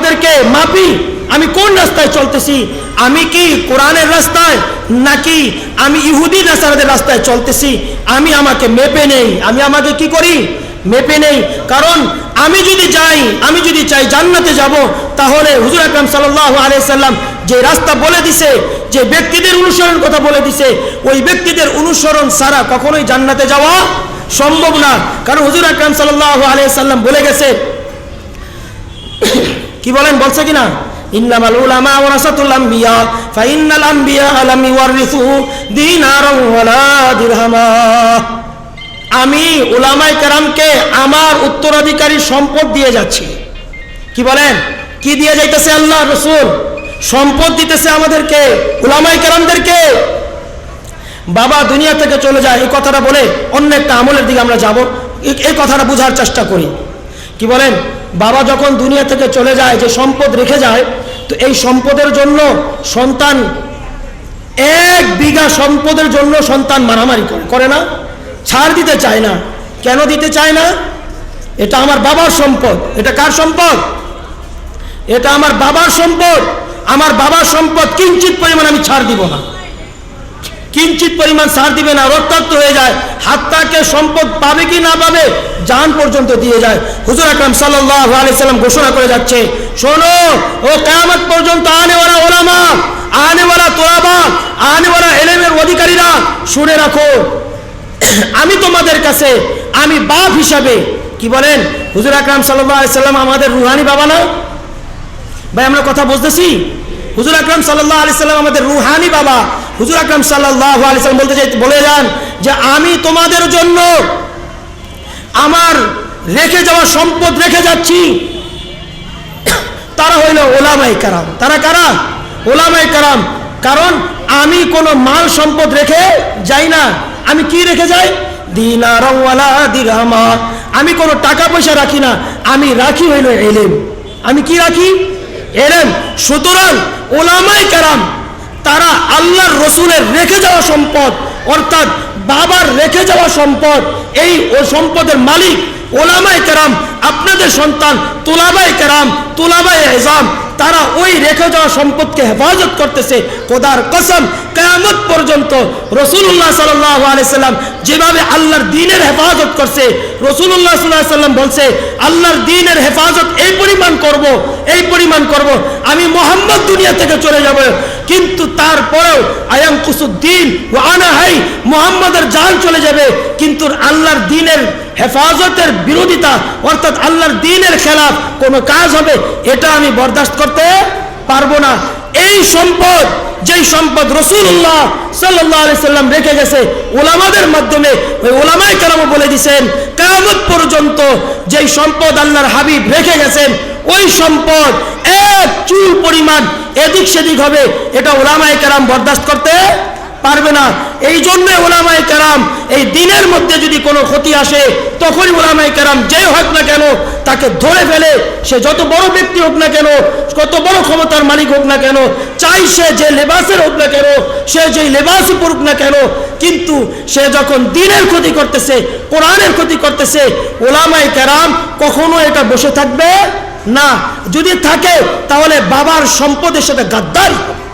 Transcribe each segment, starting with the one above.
আমাদেরকে মাপি আমি কোন রাস্তায় চলতেছি? আমি কি কোরআনের রাস্তায়? নাকি আমি ইহুদি, নাসারাদের রাস্তায় চলতেছি? আমি আমাকে মেপে নেই। আমি আমাকে কি করি? মেপে নেই। কারণ আমি যদি যাই, আমি যদি চাই জান্নাতে যাব, তাহলে হুজুর আকরাম সাল্লাহ আলাইসাল্লাম যে রাস্তা বলে দিছে, যে ব্যক্তিদের অনুসরণ কথা বলে দিছে, ওই ব্যক্তিদের অনুসরণ ছাড়া কখনোই জান্নাতে যাওয়া সম্ভব না। কারণ হুজুর আকরাম সাল্লাহ আলাইসাল্লাম বলে গেছে কি বলেন, বলছে কিনা? উলামা ওয়ারাসাতুল আম্বিয়া, ফাইন্নাল আম্বিয়া লাম ইওয়ারিসু দিনারাও ওয়ালা দিরহামা। আমি উলামায়ে কেরামকে আমার উত্তরাধিকারী সম্পদ দিয়ে যাচ্ছি। কি বলেন? কি দিয়ে যাইতেছে আল্লাহ রসুল? সম্পদ দিতেছে আমাদেরকে, উলামায়ে কেরামদেরকে। বাবা, দুনিয়া থেকে চলে যায় এই কথাটা বলে অন্য একটা আমলের দিকে আমরা যাব এই কথাটা বোঝার চেষ্টা করি। কি বলেন? বাবা যখন দুনিয়া থেকে চলে যায়, যে সম্পদ রেখে যায়, তো এই সম্পদের জন্য সন্তান, এক বিঘা সম্পদের জন্য সন্তান মারামারি করে না? ছাড় দিতে চায় না। কেন দিতে চায় না? এটা আমার বাবার সম্পদ। এটা কার সম্পদ? এটা আমার বাবার সম্পদ। আমার বাবার সম্পদ কিঞ্চিত পরিমাণ আমি ছাড় দিব না। কিঞ্চিত পরিমাণ সার দিবে না, রক্তাক্ত হয়ে যায়। হাত্তাকে সম্পদ পাবে কি না পাবে, জান পর্যন্ত দিয়ে যায়। হুজুর আকরাম সাল্লাহ সাল্লাম ঘোষণা করে যাচ্ছে, শোনো, ও কেয়ামত পর্যন্ত আনে আনেওয়ালা ওলামা, আনেওয়ালা তোলাবা আনেওয়ালা এলেমের অধিকারীরা শুনে রাখো। আমি তোমাদের কাছে, আমি বাপ হিসাবে, কি বলেন? হুজুর আকরাম সাল্লাহ সাল্লাম আমাদের রুহানি বাবা না? ভাই, আমরা কথা বুঝতেছি? হুজুর আকরাম সাল্লাহ আলি সাল্লাম আমাদের রুহানি বাবা। হুজুর আকরাম সাল্লাহ আলি সাল্লাম বলতে চাই বলে যান যে আমি তোমাদের জন্য আমার রেখে যাওয়া সম্পদ রেখে যাচ্ছি। তারা হইল ওলামাই কারাম। তারা কারা? ওলামাই কারাম। কারণ আমি কোনো মাল সম্পদ রেখে যাই না। আমি কি রেখে যাই? দিনারওয়ালা দিরহামা আমি কোনো টাকা পয়সা রাখি না। আমি রাখি হইল এলেম। আমি কি রাখি? এলেম। সুতরাং ওলামাই কারাম তারা আল্লাহর রসুলের রেখে যাওয়া সম্পদ, অর্থাৎ বাবার রেখে যাওয়া সম্পদ, এই ও সম্পদের মালিক ওলামায় কেরাম, আপনাদের সন্তান তুলাবাই কেরাম তুলাবাই এজাম, তারা ওই রেখে যাওয়া সম্পদকে হেফাজত করতেছে। কোদার কসম কেয়ামত পর্যন্ত রসুল্লাহ সাল্লাম যেভাবে আল্লাহর দিনের হেফাজত করছে রসুল্লাহ সাল্লাহ সাল্লাম বলছে, আল্লাহর দিনের হেফাজত এই পরিমাণ করব, এই পরিমাণ করব, আমি মোহাম্মদ দুনিয়া থেকে চলে যাব। কিন্তু তারপরেও আয়াম কুসুদ্দিন ও আনাহাই মোহাম্মদের জান চলে যাবে। কিন্তু আল্লাহর দিনের হেফাজতের বিরোধিতা, অর্থাৎ আল্লাহর দিনের খেলাফ কোনো কাজ হবে, এটা আমি বরদাস্ত করতে পারব না। এই সম্পদ, যেই সম্পদ রসুল্লাহ সাল্লাহ সাল্লাম রেখে গেছে, ওলামাদের মাধ্যমে ওই ওলামাই কালামও বলে দিছেন কামত পর্যন্ত যেই সম্পদ আল্লাহর হাবিব রেখে গেছেন, ওই সম্পদ এক চুল পরিমাণ এদিক সেদিক হবে, এটা ওলামাই কেরাম বরদাস্ত করতে পারবে না। এই জন্য ওলামাই কারাম, এই দিনের মধ্যে যদি কোনো ক্ষতি আসে, তখনই ওলামাই কারাম যে হোক না কেন তাকে ধরে ফেলে। সে যত বড় ব্যক্তি হোক না কেন, কত বড় ক্ষমতার মালিক হোক না কেন, চাই সে যে লেবাসের হোক না কেন, সে যেই লেবাসই পড়ুক না কেন, কিন্তু সে যখন দিনের ক্ষতি করতেছে, কোরআনের ক্ষতি করতেছে ওলামাই কারাম কখনো এটা বসে থাকবে না। যদি থাকে, তাহলে বাবার সম্পদের সাথে গাদ্দারি হবে।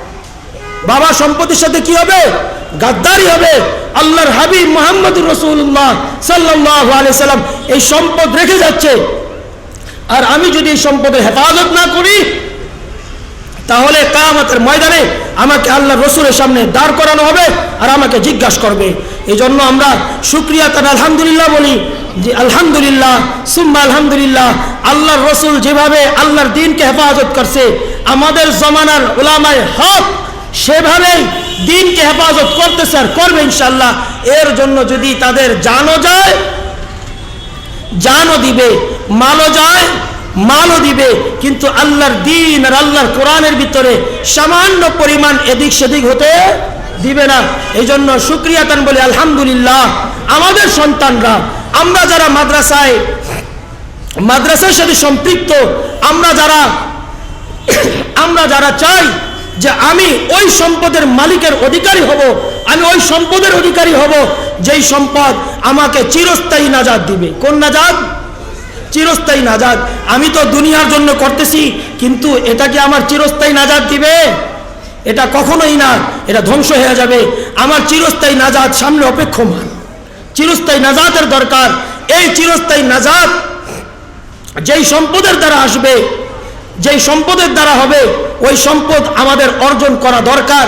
বাবা সম্পত্তির সাথে কি হবে? গাদ্দারি হবে। আল্লাহর হাবিব মোহাম্মদ রসুল্লাহ সাল্লাহ সাল্লাম এই সম্পদ রেখে যাচ্ছে। আর আমি যদি এই সম্পদের হেফাজত না করি, তাহলে কায়ামতের ময়দানে আমাকে আল্লাহ রসুলের সামনে দাঁড় করানো হবে আর আমাকে জিজ্ঞাসা করবে। এই জন্য আমরা সুক্রিয়া তার আলহামদুলিল্লাহ বলি যে আলহামদুলিল্লাহ, সুম্মা আলহামদুলিল্লাহ, আল্লাহর রসুল যেভাবে আল্লাহর দিনকে হেফাজত করছে, আমাদের জমানার ওলামায় হক সেভাবেই দিনকে হেফাজত করতেছে আর করবে ইনশাল্লাহ এর জন্য যদি তাদের জানও যায়, জানও দিবে, মালও যায়, মালও দিবে, কিন্তু আল্লাহর দিন আর আল্লাহর কোরআনের ভিতরে সামান্য পরিমাণ এদিক সেদিক হতে দিবে না। এই জন্য সুক্রিয়াতান বলে আলহামদুলিল্লাহ, আমাদের সন্তানরা, আমরা যারা মাদ্রাসায়, মাদ্রাসার সাথে সম্পৃক্ত, আমরা যারা আমরা যারা চাই যে আমি ওই সম্পদের মালিকের অধিকারী হব, আমি ওই সম্পদের অধিকারী হব, যেই সম্পদ আমাকে চিরস্থায়ী নাজাদ দিবে। কোন নাজাদ? চিরস্থায়ী নাজাদ। আমি তো দুনিয়ার জন্য করতেছি, কিন্তু এটা কি আমার চিরস্থায়ী নাজাদ দিবে? এটা কখনোই না, এটা ধ্বংস হয়ে যাবে। আমার চিরস্থায়ী নাজাদ সামনে অপেক্ষমান। চিরস্থায়ী নাজাদের দরকার। এই চিরস্থায়ী নাজাদ যেই সম্পদের দ্বারা আসবে যেই সম্পদের দ্বারা হবে ওই সম্পদ আমাদের অর্জন করা দরকার।